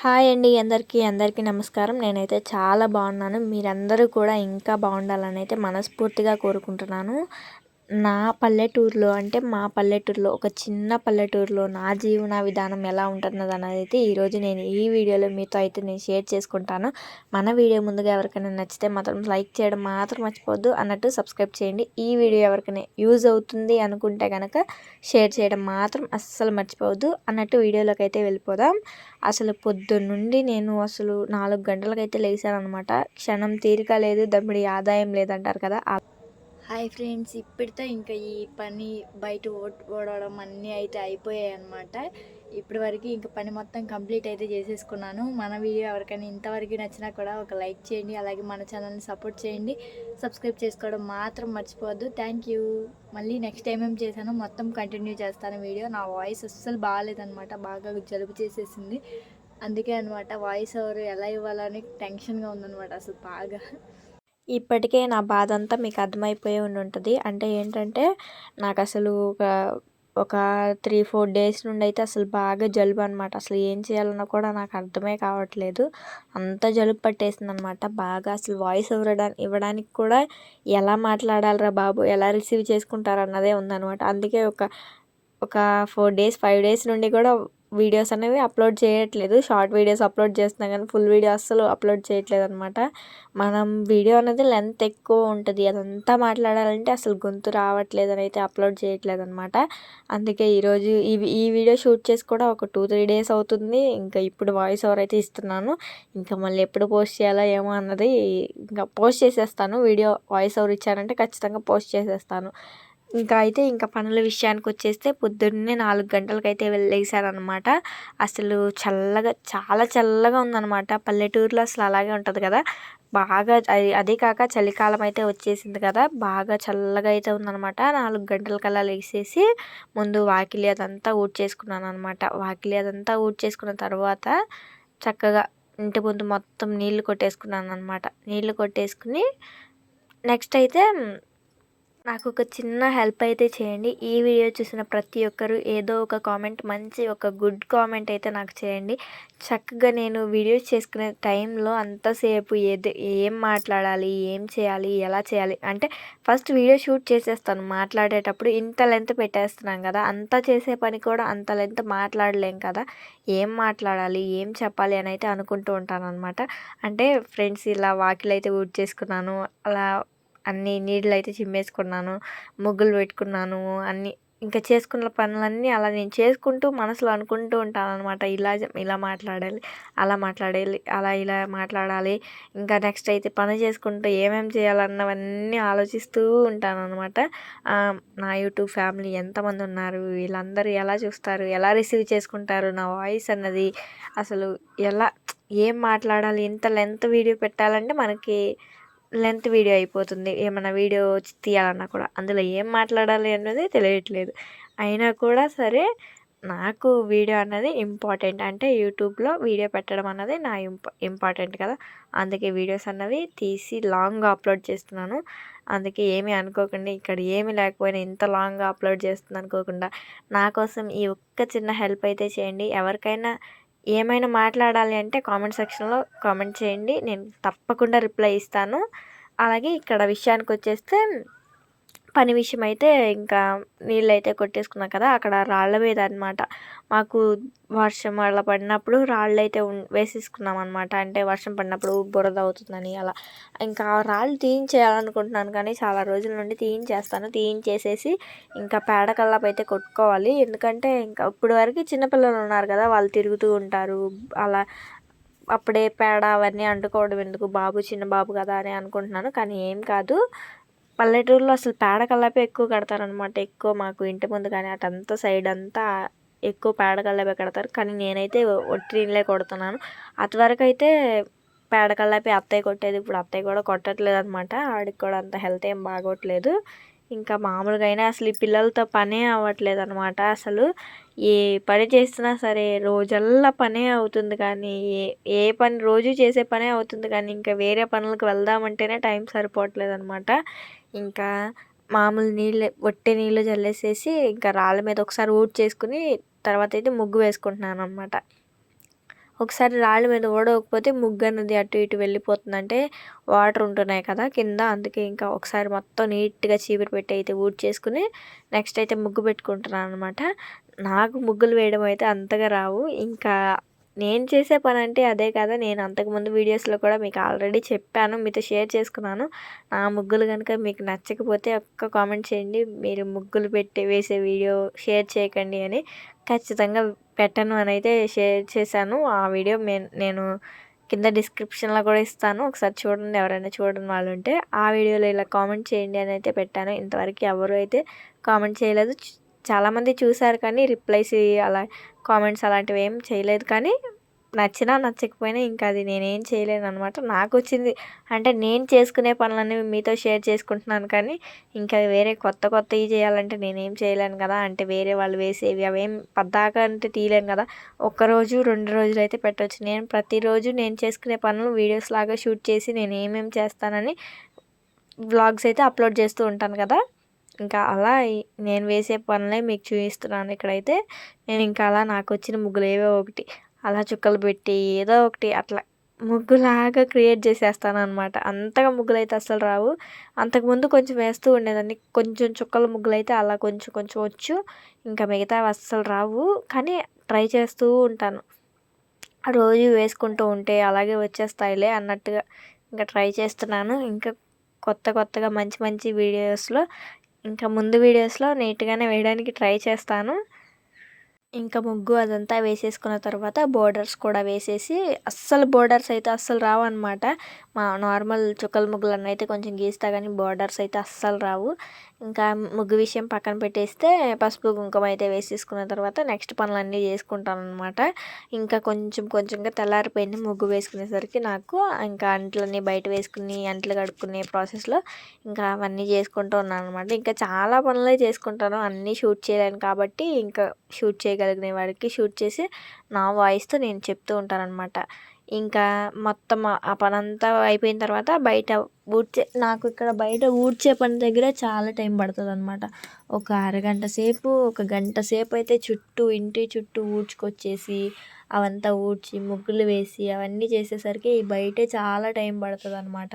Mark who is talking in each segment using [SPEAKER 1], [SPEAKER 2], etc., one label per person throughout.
[SPEAKER 1] Hi అండి అందరికీ అందరికీ నమస్కారం. నేనైతే చాలా బాగున్నాను. మీరందరూ కూడా ఇంకా బాగుండాలని అయితే మనస్ఫూర్తిగా కోరుకుంటున్నాను. నా పల్లెటూరులో అంటే మా పల్లెటూరులో ఒక చిన్న పల్లెటూరులో నా జీవన విధానం ఎలా ఉంటున్నది అనేది అయితే ఈరోజు నేను ఈ వీడియోలో మీతో అయితే నేను షేర్ చేసుకుంటాను. మన వీడియో ముందుగా ఎవరికైనా నచ్చితే మాత్రం లైక్ చేయడం మాత్రం మర్చిపోద్దు అన్నట్టు సబ్స్క్రైబ్ చేయండి. ఈ వీడియో ఎవరికైనా యూజ్ అవుతుంది అనుకుంటే కనుక షేర్ చేయడం మాత్రం అస్సలు మర్చిపోవద్దు. అన్నట్టు వీడియోలోకి అయితే వెళ్ళిపోదాం. అసలు పొద్దున్నుండి నేను అసలు నాలుగు గంటలకైతే లేచాను అనమాట క్షణం తీరిక లేదు దమ్మిడి ఆదాయం లేదంటారు కదా. హాయ్ ఫ్రెండ్స్ ఇప్పటితో ఇంకా ఈ పని బయట ఓడవడం అన్నీ అయితే అయిపోయాయి అనమాట ఇప్పటి వరకు ఇంకా పని మొత్తం కంప్లీట్ అయితే చేసేసుకున్నాను. మన వీడియో ఎవరికైనా ఇంతవరకు నచ్చినా కూడా ఒక లైక్ చేయండి అలాగే మన ఛానల్ని సపోర్ట్ చేయండి. సబ్స్క్రైబ్ చేసుకోవడం మాత్రం మర్చిపోవద్దు. Thank you. మళ్ళీ నెక్స్ట్ టైం ఏం చేశాను మొత్తం కంటిన్యూ చేస్తాను వీడియో. నా వాయిస్ అస్సలు బాగాలేదనమాట బాగా జలుబు చేసేసింది. అందుకే అనమాట వాయిస్ ఎవరు ఎలా ఇవ్వాలని టెన్షన్గా ఉందనమాట అసలు బాగా. ఇప్పటికే నా బాధ అంతా మీకు అర్థమైపోయి ఉండి ఉంటుంది అంటే ఏంటంటే నాకు అసలు ఒక ఒక త్రీ ఫోర్ డేస్ నుండి అయితే అసలు బాగా జలుబు అనమాట అసలు ఏం చేయాలన్నా కూడా నాకు అర్థమే కావట్లేదు. అంత జలుబు పట్టేసింది అనమాట బాగా అసలు వాయిస్ ఇవ్వడానికి ఇవ్వడానికి కూడా ఎలా మాట్లాడాలరా బాబు ఎలా రిసీవ్ చేసుకుంటారు అన్నదే ఉందనమాట అందుకే ఒక ఒక ఫోర్ డేస్ ఫైవ్ డేస్ నుండి కూడా వీడియోస్ అనేవి అప్లోడ్ చేయట్లేదు. షార్ట్ వీడియోస్ అప్లోడ్ చేస్తున్నా కానీ ఫుల్ వీడియో అస్సలు అప్లోడ్ చేయట్లేదు అనమాట మనం వీడియో అనేది లెంత్ ఎక్కువ ఉంటుంది. అదంతా మాట్లాడాలంటే అసలు గొంతు రావట్లేదు అని అయితే అప్లోడ్ చేయట్లేదు అనమాట అందుకే ఈరోజు ఈ ఈ వీడియో షూట్ చేసి కూడా ఒక టూ త్రీ డేస్ అవుతుంది. ఇంకా ఇప్పుడు వాయిస్ ఓవర్ అయితే ఇస్తున్నాను. ఇంకా మళ్ళీ ఎప్పుడు పోస్ట్ చేయాలో ఏమో అన్నది ఇంకా పోస్ట్ చేసేస్తాను. వీడియో వాయిస్ ఓవర్ ఇచ్చానంటే ఖచ్చితంగా పోస్ట్ చేసేస్తాను. ఇంకా అయితే ఇంకా పనుల విషయానికి వచ్చేస్తే పొద్దున్నే నాలుగు గంటలకైతే వెళ్ళేసారనమాట అసలు చల్లగా చాలా చల్లగా ఉందన్నమాట. పల్లెటూరులో అసలు అలాగే ఉంటుంది కదా. బాగా అదే కాక చలికాలం అయితే వచ్చేసింది కదా. బాగా చల్లగా అయితే ఉందనమాట నాలుగు గంటలకల్లా లేసేసి ముందు వాకిలి అదంతా ఊడ్చేసుకున్నాను అనమాట వాకిలి అదంతా ఊడ్చేసుకున్న తర్వాత చక్కగా ఇంటి ముందు మొత్తం నీళ్ళు కొట్టేసుకున్నాను అనమాట నీళ్ళు కొట్టేసుకుని నెక్స్ట్ అయితే నాకు ఒక చిన్న హెల్ప్ అయితే చేయండి. ఈ వీడియో చూసిన ప్రతి ఒక్కరు ఏదో ఒక కామెంట్ మంచి ఒక గుడ్ కామెంట్ అయితే నాకు చేయండి. చక్కగా నేను వీడియోస్ చేసుకునే టైంలో అంతసేపు ఏది ఏం మాట్లాడాలి ఏం చేయాలి ఎలా చేయాలి అంటే ఫస్ట్ వీడియో షూట్ చేసేస్తాను. మాట్లాడేటప్పుడు ఇంత లెంత్ పెట్టేస్తున్నాం కదా అంత చేసే పని కూడా అంత లెంత్ మాట్లాడలేం కదా ఏం మాట్లాడాలి ఏం చెప్పాలి అని అయితే అనుకుంటూ ఉంటాను అనమాట అంటే ఫ్రెండ్స్ ఇలా వాకిలు అయితే ఊడ్ చేసుకున్నాను అలా అన్నీ నీళ్ళు అయితే చిమ్మేసుకున్నాను ముగ్గులు పెట్టుకున్నాను అన్నీ ఇంకా చేసుకున్న పనులన్నీ అలా నేను చేసుకుంటూ మనసులో అనుకుంటూ ఉంటాను అనమాట ఇలా ఇలా మాట్లాడాలి అలా మాట్లాడాలి అలా ఇలా మాట్లాడాలి ఇంకా నెక్స్ట్ అయితే పని చేసుకుంటూ ఏమేమి చేయాలన్నవన్నీ ఆలోచిస్తూ ఉంటాను అనమాట నా యూట్యూబ్ ఫ్యామిలీ ఎంతమంది ఉన్నారు వీళ్ళందరూ ఎలా చూస్తారు ఎలా రిసీవ్ చేసుకుంటారు నా వాయిస్ అన్నది అసలు ఎలా ఏం మాట్లాడాలి ఇంత లెంత్ వీడియో పెట్టాలంటే మనకి లెంత్ వీడియో అయిపోతుంది. ఏమైనా వీడియో తీయాలన్నా కూడా అందులో ఏం మాట్లాడాలి అన్నది తెలియట్లేదు. అయినా కూడా సరే నాకు వీడియో అన్నది ఇంపార్టెంట్. అంటే యూట్యూబ్లో వీడియో పెట్టడం అన్నది నా ఇంపా ఇంపార్టెంట్ కదా. అందుకే వీడియోస్ అన్నవి తీసి లాంగ్గా అప్లోడ్ చేస్తున్నాను. అందుకే ఏమీ అనుకోకుండా ఇక్కడ ఏమీ లేకపోయినా ఇంత లాంగ్గా అప్లోడ్ చేస్తుంది అనుకోకుండా నా కోసం ఈ ఒక్క చిన్న హెల్ప్ అయితే చేయండి. ఎవరికైనా ఏమైనా మాట్లాడాలి అంటే కామెంట్ సెక్షన్లో కామెంట్ చేయండి. నేను తప్పకుండా రిప్లై ఇస్తాను. అలాగే ఇక్కడ విషయానికి వచ్చేస్తే పని విషయం అయితే ఇంకా నీళ్ళు అయితే కొట్టేసుకున్నాం కదా అక్కడ రాళ్ళ మీద అనమాట మాకు వర్షం అలా పడినప్పుడు రాళ్ళు అయితే వేసేసుకున్నాం అనమాట అంటే వర్షం పడినప్పుడు బురద అవుతుందని అలా. ఇంకా రాళ్ళు తీయించేయాలనుకుంటున్నాను కానీ చాలా రోజుల నుండి తీయించేస్తాను. తీయించేసేసి ఇంకా పేడ అయితే కొట్టుకోవాలి. ఎందుకంటే ఇంకా ఇప్పుడు వరకు చిన్నపిల్లలు ఉన్నారు కదా వాళ్ళు తిరుగుతూ ఉంటారు. అలా అప్పుడే పేడ అవన్నీ అంటుకోవడం ఎందుకు? బాబు చిన్న బాబు కదా అని అనుకుంటున్నాను. కానీ ఏం కాదు. పల్లెటూరులో అసలు పేడ కల్లాపే ఎక్కువ కడతారనమాట ఎక్కువ మాకు ఇంటి ముందు కానీ అటంతా సైడ్ అంతా ఎక్కువ పేడ కల్లాపే కడతారు. కానీ నేనైతే ఒట్టి నీళ్ళే కొడుతున్నాను. అటువరకు అయితే పేడ కల్లాపే అత్తయ్య కొట్టేది. ఇప్పుడు అత్తయ్య కూడా కొట్టట్లేదు అనమాట ఆడికి కూడా అంత హెల్త్ ఏం బాగోట్లేదు. ఇంకా మామూలుగా అయినా అసలు ఈ పిల్లలతో పనే అవ్వట్లేదు అనమాట అసలు. ఏ పని చేస్తున్నా సరే రోజల్లా పనే అవుతుంది కానీ ఏ ఏ పని రోజు చేసే పనే అవుతుంది కానీ ఇంకా వేరే పనులకు వెళ్దామంటేనే టైం సరిపోవట్లేదు అనమాట ఇంకా మామూలు నీళ్ళు ఒట్టే నీళ్ళు చల్లేసేసి ఇంకా రాళ్ళ మీద ఒకసారి ఊడ్ చేసుకుని తర్వాత అయితే ముగ్గు వేసుకుంటున్నాను అనమాట ఒకసారి రాళ్ళ మీద ఓడవకపోతే ముగ్గు అనేది అటు ఇటు వెళ్ళిపోతుందంటే వాటర్ ఉంటున్నాయి కదా కింద అందుకే ఇంకా ఒకసారి మొత్తం నీట్గా చీపురు పెట్టి అయితే ఊడ్ చేసుకుని నెక్స్ట్ అయితే ముగ్గు పెట్టుకుంటున్నాను అనమాట నాకు ముగ్గులు వేయడం అయితే అంతగా రావు. ఇంకా నేను చేసే పని అంటే అదే కదా. నేను అంతకుముందు వీడియోస్లో కూడా మీకు ఆల్రెడీ చెప్పాను. మీతో షేర్ చేసుకున్నాను. నా ముగ్గులు కనుక మీకు నచ్చకపోతే ఒక్క కామెంట్ చేయండి. మీరు ముగ్గులు పెట్టి వేసే వీడియో షేర్ చేయకండి అని ఖచ్చితంగా పెట్టను అని అయితే షేర్ చేశాను. ఆ వీడియో నేను కింద డిస్క్రిప్షన్లో కూడా ఇస్తాను. ఒకసారి చూడండి ఎవరైనా చూడని వాళ్ళు ఉంటే ఆ వీడియోలో ఇలా కామెంట్ చేయండి అని అయితే పెట్టాను. ఇంతవరకు ఎవరు అయితే కామెంట్ చేయలేదు చాలామంది చూశారు కానీ రిప్లైస్ అలా కామెంట్స్ అలాంటివి ఏం చేయలేదు. కానీ నచ్చినా నచ్చకపోయినా ఇంకా అది నేనేం చేయలేను అనమాట నాకు వచ్చింది అంటే నేను చేసుకునే పనులన్నీ మీతో షేర్ చేసుకుంటున్నాను కానీ ఇంకా వేరే కొత్త కొత్తవి చేయాలంటే నేనేం చేయలేను కదా. అంటే వేరే వాళ్ళు వేసేవి అవేం పద్దాక అంటే తీయలేను కదా. ఒక్కరోజు రెండు రోజులు అయితే పెట్టవచ్చు నేను ప్రతిరోజు నేను చేసుకునే పనులు వీడియోస్ లాగా షూట్ చేసి నేను ఏమేమి చేస్తానని వ్లాగ్స్ అయితే అప్లోడ్ చేస్తూ ఉంటాను కదా. ఇంకా అలా నేను వేసే పనులే మీకు చూపిస్తున్నాను ఇక్కడైతే. నేను ఇంకా అలా నాకు వచ్చిన ముగ్గులు ఏవో ఒకటి అలా చుక్కలు పెట్టి ఏదో ఒకటి అట్లా ముగ్గులాగా క్రియేట్ చేసేస్తాను అనమాట అంతగా ముగ్గులు అయితే అసలు రావు అంతకుముందు కొంచెం వేస్తూ ఉండేదాన్ని. కొంచెం చుక్కల ముగ్గులు అయితే అలా కొంచెం కొంచెం వచ్చు. ఇంకా మిగతా అస్సలు రావు. కానీ ట్రై చేస్తూ ఉంటాను. రోజు వేసుకుంటూ ఉంటే అలాగే వచ్చేస్తాయిలే అన్నట్టుగా ఇంకా ట్రై చేస్తున్నాను. ఇంకా కొత్త కొత్తగా మంచి మంచి వీడియోస్లో ఇంకా ముందు వీడియోస్లో నీట్గానే వేయడానికి ట్రై చేస్తాను. ఇంకా ముగ్గు అదంతా వేసేసుకున్న తర్వాత బోర్డర్స్ కూడా వేసేసి అస్సలు బోర్డర్స్ అయితే అస్సలు రావు అనమాట మా నార్మల్ చుక్కల ముగ్గులన్నీ అయితే కొంచెం గీస్తా కానీ బోర్డర్స్ అయితే అస్సలు రావు. ఇంకా ముగ్గు విషయం పక్కన పెట్టేస్తే పసుపు కుంకుమ అయితే వేసేసుకున్న తర్వాత నెక్స్ట్ పనులన్నీ చేసుకుంటాను అనమాట ఇంకా కొంచెం కొంచెంగా తెల్లారిపోయింది ముగ్గు వేసుకునేసరికి నాకు ఇంకా అంట్లన్నీ బయట వేసుకుని అంట్లు కడుక్కునే ప్రాసెస్లో ఇంకా అవన్నీ చేసుకుంటూ ఉన్నాను అనమాట ఇంకా చాలా పనులే చేసుకుంటాను. అన్నీ షూట్ చేయలేను కాబట్టి ఇంకా షూట్ చేయగలిగిన వాడికి షూట్ చేసి నా వాయిస్తో నేను చెప్తూ ఉంటాను అనమాట ఇంకా మొత్తం ఆ పని అంతా అయిపోయిన తర్వాత బయట ఊడ్చే నాకు ఇక్కడ బయట ఊడ్చే పని దగ్గర చాలా టైం పడుతుంది అనమాట ఒక అరగంట సేపు ఒక గంట సేపు అయితే చుట్టూ ఇంటి చుట్టూ ఊడ్చుకొచ్చేసి అవంతా ఊడ్చి ముగ్గులు వేసి అవన్నీ చేసేసరికి బయటే చాలా టైం పడుతుంది అనమాట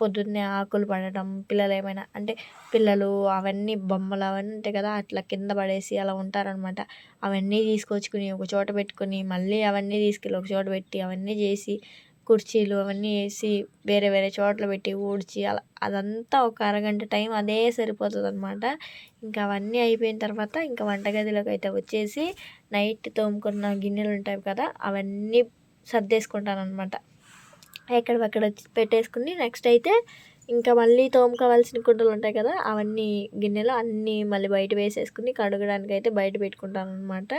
[SPEAKER 1] పొద్దున్నే ఆకులు పడటం పిల్లలు ఏమైనా అంటే పిల్లలు అవన్నీ బొమ్మలు అవన్నీ ఉంటాయి కదా అట్లా కింద పడేసి అలా ఉంటారనమాట అవన్నీ తీసుకొచ్చుకుని ఒక చోట పెట్టుకుని మళ్ళీ అవన్నీ తీసుకెళ్ళి ఒక చోట పెట్టి అవన్నీ చేసి కుర్చీలు అవన్నీ వేసి వేరే వేరే చోట్ల పెట్టి ఊడ్చి అలా అదంతా ఒక అరగంట టైం అదే సరిపోతుంది అనమాట ఇంకా అవన్నీ అయిపోయిన తర్వాత ఇంకా వంటగదిలోకి అయితే వచ్చేసి నైట్ తోముకున్న గిన్నెలు ఉంటాయి కదా అవన్నీ సర్దేసుకుంటాను అనమాట ఎక్కడక్కడ పెట్టేసుకుని నెక్స్ట్ అయితే ఇంకా మళ్ళీ తోముకోవాల్సిన కుండలు ఉంటాయి కదా అవన్నీ గిన్నెలో అన్నీ మళ్ళీ బయట వేసేసుకుని కడగడానికి అయితే బయట పెట్టుకుంటాను అనమాట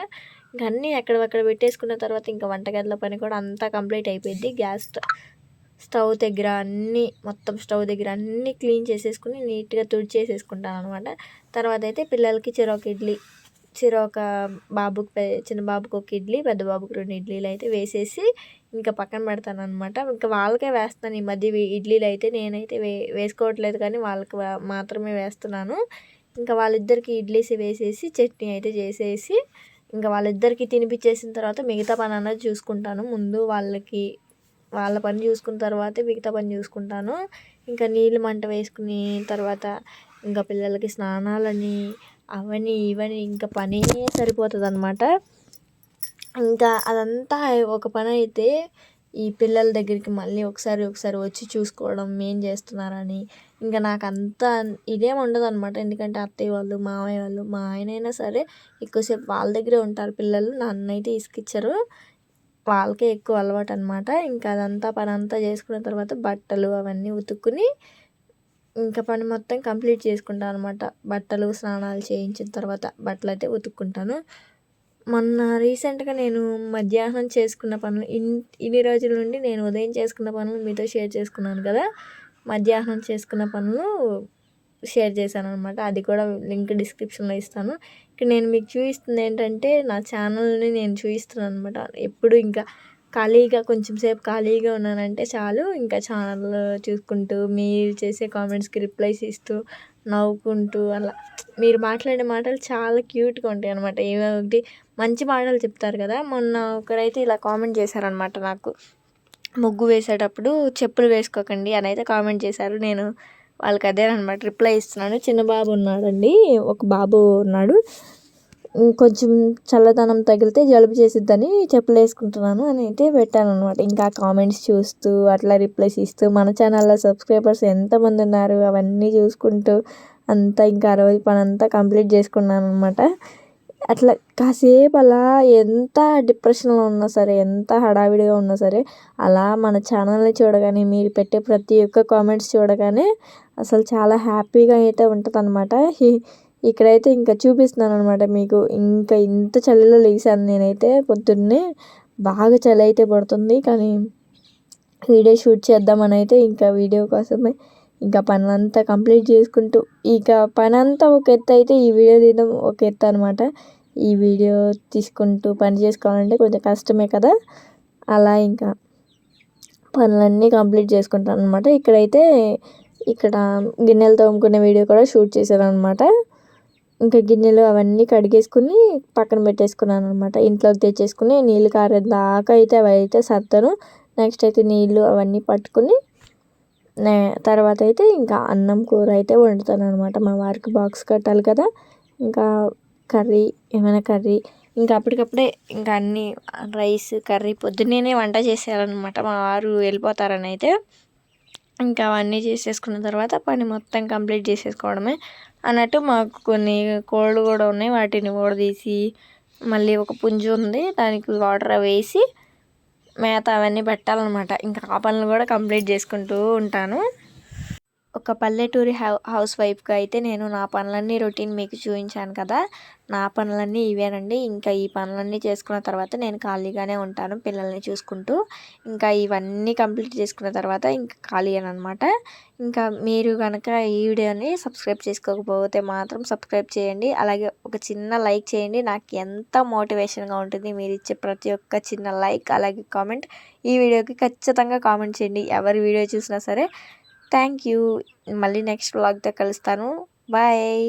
[SPEAKER 1] ఇంకా అన్నీ ఎక్కడక్కడ పెట్టేసుకున్న తర్వాత ఇంకా వంటగదిలో పని కూడా అంతా కంప్లీట్ అయిపోయింది గ్యాస్ స్టవ్ దగ్గర అన్నీ మొత్తం స్టవ్ దగ్గర అన్నీ క్లీన్ చేసేసుకుని నీట్గా తుడిచేసేసుకుంటాను అనమాట తర్వాత అయితే పిల్లలకి చెరొక ఇడ్లీ చెరొక బాబుకి చిన్న బాబుకి ఒక ఇడ్లీ పెద్ద బాబుకి రెండు ఇడ్లీలు అయితే వేసేసి ఇంకా పక్కన పెడతాను అనమాట ఇంకా వాళ్ళకే వేస్తాను. ఈ మధ్య ఇడ్లీలు అయితే నేనైతే వే వేసుకోవట్లేదు కానీ వాళ్ళకి మాత్రమే వేస్తున్నాను. ఇంకా వాళ్ళిద్దరికి ఇడ్లీస్ వేసేసి చట్నీ అయితే చేసేసి ఇంకా వాళ్ళిద్దరికి తినిపించేసిన తర్వాత మిగతా పని అన్నది చూసుకుంటాను. ముందు వాళ్ళకి వాళ్ళ పని చూసుకున్న తర్వాత మిగతా పని చూసుకుంటాను. ఇంకా నీళ్ళు మంట వేసుకుని తర్వాత ఇంకా పిల్లలకి స్నానాలని అవని ఇవని ఇంకా పనే సరిపోతుంది అనమాట ఇంకా అదంతా ఒక పని అయితే ఈ పిల్లల దగ్గరికి మళ్ళీ ఒకసారి ఒకసారి వచ్చి చూసుకోవడం ఏం చేస్తున్నారని. ఇంకా నాకు అంత ఇదేం ఉండదు అనమాట ఎందుకంటే అత్తయ్య వాళ్ళు మామయ్య వాళ్ళు మా ఆయన అయినా సరే ఎక్కువసేపు వాళ్ళ దగ్గరే ఉంటారు పిల్లలు. నన్నైతే అయితే ఇసుకిచ్చారు. వాళ్ళకే ఎక్కువ అలవాటు అనమాట ఇంకా అదంతా పని అంతా చేసుకున్న తర్వాత బట్టలు అవన్నీ ఉతుక్కుని ఇంకా పని మొత్తం కంప్లీట్ చేసుకుంటాను అనమాట బట్టలు స్నానాలు చేయించిన తర్వాత బట్టలు అయితే ఉతుక్కుంటాను. మొన్న రీసెంట్గా నేను మధ్యాహ్నం చేసుకున్న పనులు ఇన్ ఇన్ని రోజుల నుండి నేను ఉదయం చేసుకున్న పనులు మీతో షేర్ చేసుకున్నాను కదా. మధ్యాహ్నం చేసుకున్న పనులు షేర్ చేశాను అనమాట అది కూడా లింక్ డిస్క్రిప్షన్లో ఇస్తాను. ఇక్కడ నేను మీకు చూపిస్తుంది ఏంటంటే నా ఛానల్ని నేను చూపిస్తున్నాను అనమాట ఎప్పుడు ఇంకా ఖాళీగా కొంచెం సేపు ఖాళీగా ఉన్నానంటే చాలు. ఇంకా ఛానల్ చూసుకుంటూ మీరు చేసే కామెంట్స్కి రిప్లైస్ ఇస్తూ నవ్వుకుంటూ అలా. మీరు మాట్లాడే మాటలు చాలా క్యూట్గా ఉంటాయి అనమాట ఏమో ఒకటి మంచి మాటలు చెప్తారు కదా. మొన్న ఒకరైతే ఇలా కామెంట్ చేశారనమాట నాకు. ముగ్గు వేసేటప్పుడు చెప్పులు వేసుకోకండి అని అయితే కామెంట్ చేశారు. నేను వాళ్ళకి అదే అనమాట రిప్లై ఇస్తున్నాను. చిన్న బాబు ఉన్నాడండి. ఒక బాబు ఉన్నాడు. కొంచెం చల్లదనం తగిలితే జలుబు చేసిద్దని చెప్పులు వేసుకుంటున్నాను అని అయితే పెట్టాను అనమాట ఇంకా కామెంట్స్ చూస్తూ అట్లా రిప్లైస్ ఇస్తూ మన ఛానల్లో సబ్స్క్రైబర్స్ ఎంతమంది ఉన్నారు అవన్నీ చూసుకుంటూ అంతా ఇంకా అరవై పని అంతా కంప్లీట్ చేసుకున్నాను అనమాట అట్లా కాసేపు అలా ఎంత డిప్రెషన్లో ఉన్నా సరే ఎంత హడావిడిగా ఉన్నా సరే అలా మన ఛానల్ని చూడగానే మీరు పెట్టే ప్రతి ఒక్క కామెంట్స్ చూడగానే అసలు చాలా హ్యాపీగా అయితే ఉంటుంది అనమాట ఇక్కడైతే ఇంకా చూపిస్తున్నాను అనమాట మీకు. ఇంకా ఇంత చలిలో లేచాను నేనైతే. పొద్దున్నే బాగా చలి అయితే పడుతుంది కానీ వీడియో షూట్ చేద్దామని అయితే ఇంకా వీడియో కోసమే ఇంకా పనంతా కంప్లీట్ చేసుకుంటూ ఇక పనంతా ఒక ఎత్తు అయితే ఈ వీడియో తీయడం ఒక ఎత్తు అనమాట ఈ వీడియో తీసుకుంటూ పని చేసుకోవాలంటే కొంచెం కష్టమే కదా. అలా ఇంకా పనులన్నీ కంప్లీట్ చేసుకుంటాను అనమాట ఇక్కడైతే ఇక్కడ గిన్నెలు తోముకునే వీడియో కూడా షూట్ చేశాను అనమాట ఇంకా గిన్నెలు అవన్నీ కడిగేసుకుని పక్కన పెట్టేసుకున్నాను అనమాట ఇంట్లోకి తెచ్చేసుకుని నీళ్ళు కారే దాకా అయితే అవి అయితే సర్దను. నెక్స్ట్ అయితే నీళ్ళు అవన్నీ పట్టుకుని తర్వాత అయితే ఇంకా అన్నం కూర అయితే వండుతాను అనమాట మా వారికి బాక్స్ కట్టాలి కదా. ఇంకా కర్రీ ఏమైనా కర్రీ. ఇంకా అప్పటికప్పుడే ఇంకా అన్నీ రైస్ కర్రీ పొద్దున్నే వంట చేసేయాలన్నమాట. మా వారు వెళ్ళిపోతారని అయితే. ఇంకా అవన్నీ చేసేసుకున్న తర్వాత పని మొత్తం కంప్లీట్ చేసేసుకోవడమే. అన్నట్టు మాకు కొన్ని కోళ్ళు కూడా ఉన్నాయి. వాటిని కూడా తీసి మళ్ళీ ఒక పుంజు ఉంది. దానికి వాటర్ వేసి మేత అవన్నీ పెట్టాలన్నమాట. ఇంకా ఆ పనులు కూడా కంప్లీట్ చేసుకుంటూ ఉంటాను. ఒక పల్లెటూరి హౌ హౌస్ వైఫ్గా అయితే నేను నా పనులన్నీ రొటీన్ మీకు చూపించాను కదా. నా పనులన్నీ ఇవేనండి. ఇంకా ఈ పనులన్నీ చేసుకున్న తర్వాత నేను ఖాళీగానే ఉంటాను పిల్లల్ని చూసుకుంటూ. ఇంకా ఇవన్నీ కంప్లీట్ చేసుకున్న తర్వాత ఇంకా ఖాళీ అనమాట ఇంకా మీరు కనుక ఈ వీడియోని సబ్స్క్రైబ్ చేసుకోకపోతే మాత్రం సబ్స్క్రైబ్ చేయండి. అలాగే ఒక చిన్న లైక్ చేయండి. నాకు ఎంత మోటివేషన్గా ఉంటుంది మీరు ఇచ్చే ప్రతి ఒక్క చిన్న లైక్ అలాగే కామెంట్. ఈ వీడియోకి ఖచ్చితంగా కామెంట్ చేయండి. ఎవరి వీడియో చూసినా సరే థ్యాంక్ యూ మళ్ళీ నెక్స్ట్ వ్లాగ్తో కలుస్తాను. బాయ్.